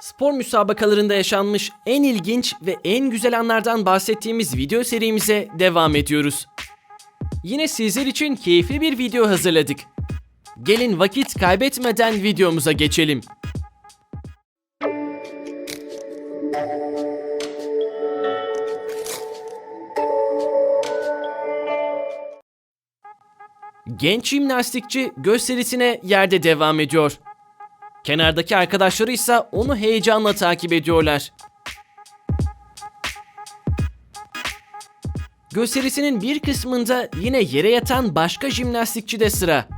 Spor müsabakalarında yaşanmış en ilginç ve en güzel anlardan bahsettiğimiz video serimize devam ediyoruz. Yine sizler için keyifli bir video hazırladık. Gelin vakit kaybetmeden videomuza geçelim. Genç jimnastikçi gösterisine yerde devam ediyor. Kenardaki arkadaşları ise onu heyecanla takip ediyorlar. Gösterisinin bir kısmında yine yere yatan başka jimnastikçi de sıra.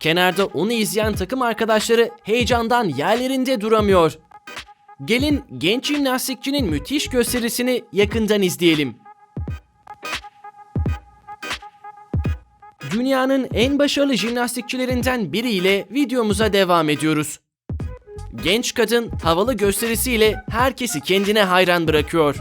Kenarda onu izleyen takım arkadaşları heyecandan yerlerinde duramıyor. Gelin genç jimnastikçinin müthiş gösterisini yakından izleyelim. Dünyanın en başarılı jimnastikçilerinden biriyle videomuza devam ediyoruz. Genç kadın havalı gösterisiyle herkesi kendine hayran bırakıyor.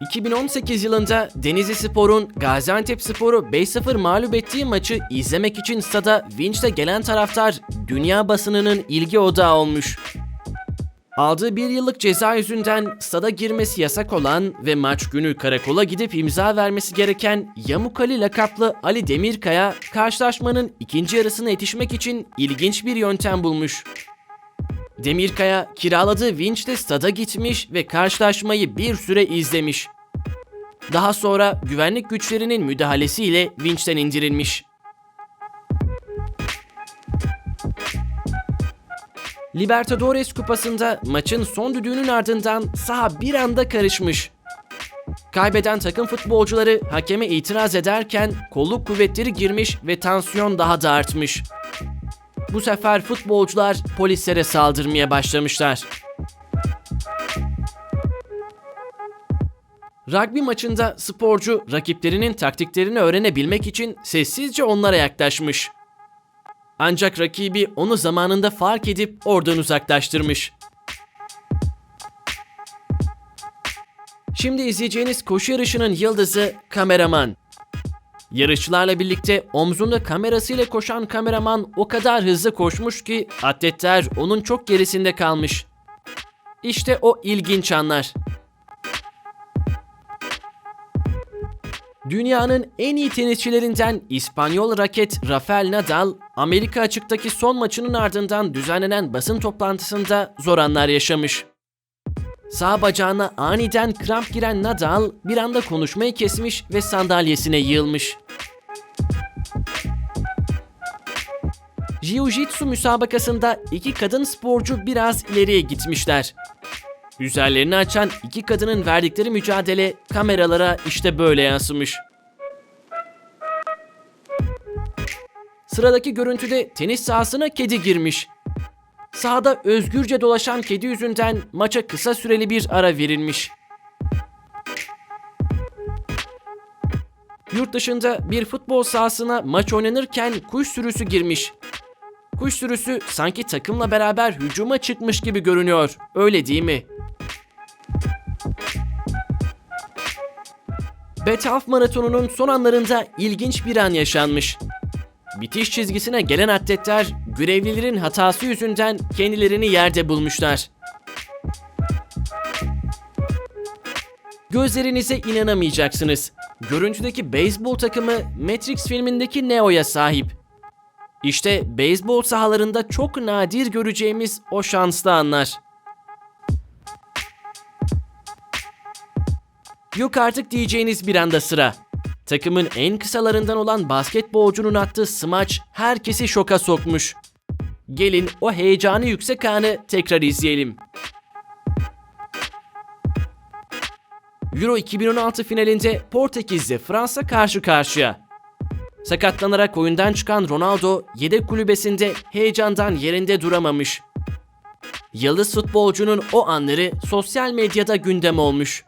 2018 yılında Denizli Spor'un Gaziantep Spor'u 5-0 mağlup ettiği maçı izlemek için stada vinçle gelen taraftar dünya basınının ilgi odağı olmuş. Aldığı bir yıllık ceza yüzünden stada girmesi yasak olan ve maç günü karakola gidip imza vermesi gereken Yamuk Ali lakaplı Ali Demirkaya karşılaşmanın ikinci yarısına yetişmek için ilginç bir yöntem bulmuş. Demirkaya kiraladığı vinçle stada gitmiş ve karşılaşmayı bir süre izlemiş. Daha sonra güvenlik güçlerinin müdahalesiyle vinçten indirilmiş. Libertadores kupasında maçın son düdüğünün ardından saha bir anda karışmış. Kaybeden takım futbolcuları hakeme itiraz ederken kolluk kuvvetleri girmiş ve tansiyon daha da artmış. Bu sefer futbolcular polislere saldırmaya başlamışlar. Rugby maçında sporcu rakiplerinin taktiklerini öğrenebilmek için sessizce onlara yaklaşmış. Ancak rakibi onu zamanında fark edip oradan uzaklaştırmış. Şimdi izleyeceğiniz koşu yarışının yıldızı kameraman. Yarışçılarla birlikte omzunda kamerasıyla koşan kameraman o kadar hızlı koşmuş ki atletler onun çok gerisinde kalmış. İşte o ilginç anlar. Dünyanın en iyi tenisçilerinden İspanyol raket Rafael Nadal, Amerika açıktaki son maçının ardından düzenlenen basın toplantısında zor anlar yaşamış. Sağ bacağına aniden kramp giren Nadal bir anda konuşmayı kesmiş ve sandalyesine yığılmış. Jiu-Jitsu müsabakasında iki kadın sporcu biraz ileriye gitmişler. Üzerlerini açan iki kadının verdikleri mücadele kameralara işte böyle yansımış. Sıradaki görüntüde tenis sahasına kedi girmiş. Sahada özgürce dolaşan kedi yüzünden maça kısa süreli bir ara verilmiş. Yurt dışında bir futbol sahasına maç oynanırken kuş sürüsü girmiş. Kuş sürüsü sanki takımla beraber hücuma çıkmış gibi görünüyor. Öyle değil mi? Bethalf Maratonu'nun son anlarında ilginç bir an yaşanmış. Bitiş çizgisine gelen atletler görevlilerin hatası yüzünden kendilerini yerde bulmuşlar. Gözlerinize inanamayacaksınız. Görüntüdeki beyzbol takımı Matrix filmindeki Neo'ya sahip. İşte beyzbol sahalarında çok nadir göreceğimiz o şanslı anlar. Yok artık diyeceğiniz bir anda sıra. Takımın en kısalarından olan basketbolcunun attığı smaç herkesi şoka sokmuş. Gelin o heyecanı yüksek anı tekrar izleyelim. Euro 2016 finalinde Portekiz'de Fransa karşı karşıya. Sakatlanarak oyundan çıkan Ronaldo yedek kulübesinde heyecandan yerinde duramamış. Yıldız futbolcunun o anları sosyal medyada gündem olmuş.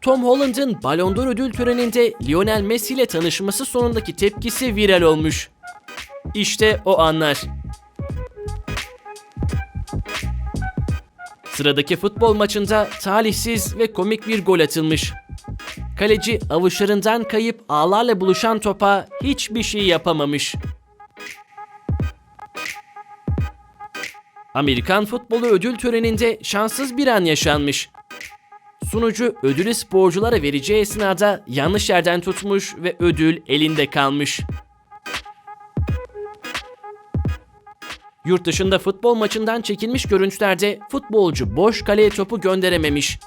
Tom Holland'ın Ballon d'Or ödül töreninde Lionel Messi ile tanışması sonundaki tepkisi viral olmuş. İşte o anlar. Sıradaki futbol maçında talihsiz ve komik bir gol atılmış. Kaleci avuçlarından kayıp ağlarla buluşan topa hiçbir şey yapamamış. Amerikan futbolu ödül töreninde şanssız bir an yaşanmış. Sunucu ödülü sporculara vereceği esnada yanlış yerden tutmuş ve ödül elinde kalmış. Yurt dışında futbol maçından çekilmiş görüntülerde futbolcu boş kaleye topu gönderememiş.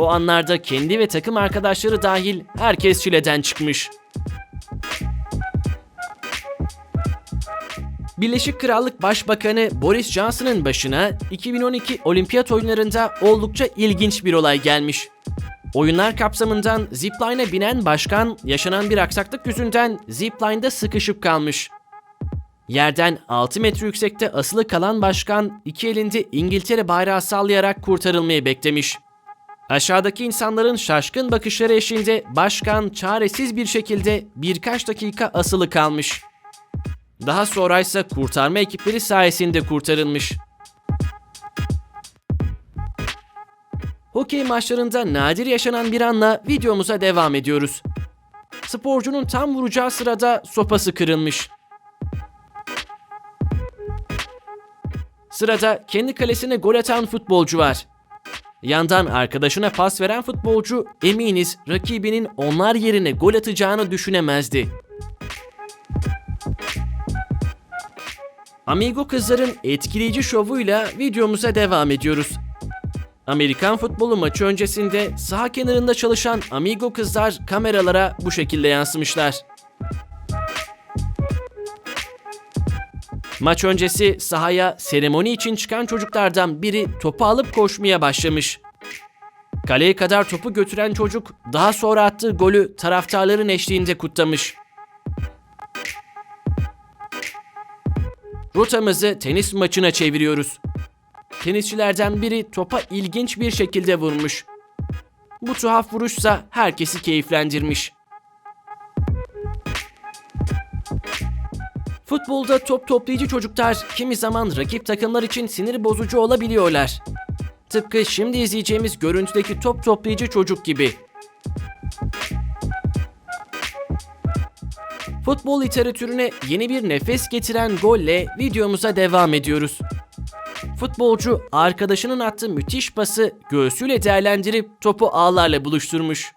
O anlarda kendi ve takım arkadaşları dahil herkes çileden çıkmış. Birleşik Krallık Başbakanı Boris Johnson'ın başına 2012 Olimpiyat oyunlarında oldukça ilginç bir olay gelmiş. Oyunlar kapsamından zipline'e binen başkan yaşanan bir aksaklık yüzünden zipline'da sıkışıp kalmış. Yerden 6 metre yüksekte asılı kalan başkan iki elinde İngiltere bayrağı sallayarak kurtarılmayı beklemiş. Aşağıdaki insanların şaşkın bakışları eşliğinde başkan çaresiz bir şekilde birkaç dakika asılı kalmış. Daha sonra ise kurtarma ekipleri sayesinde kurtarılmış. Hokey maçlarında nadir yaşanan bir anla videomuza devam ediyoruz. Sporcunun tam vuracağı sırada sopası kırılmış. Sırada kendi kalesine gol atan futbolcu var. Yandan arkadaşına pas veren futbolcu eminiz rakibinin onlar yerine gol atacağını düşünemezdi. Amigo kızların etkileyici şovuyla videomuza devam ediyoruz. Amerikan futbolu maçı öncesinde saha kenarında çalışan Amigo kızlar kameralara bu şekilde yansımışlar. Maç öncesi sahaya seremoni için çıkan çocuklardan biri topu alıp koşmaya başlamış. Kaleye kadar topu götüren çocuk daha sonra attığı golü taraftarların eşliğinde kutlamış. Rotamızı tenis maçına çeviriyoruz. Tenisçilerden biri topa ilginç bir şekilde vurmuş. Bu tuhaf vuruşsa herkesi keyiflendirmiş. Futbolda top toplayıcı çocuklar kimi zaman rakip takımlar için sinir bozucu olabiliyorlar. Tıpkı şimdi izleyeceğimiz görüntüdeki top toplayıcı çocuk gibi. Futbol literatürüne yeni bir nefes getiren golle videomuza devam ediyoruz. Futbolcu arkadaşının attığı müthiş pası göğsüyle değerlendirip topu ağlarla buluşturmuş.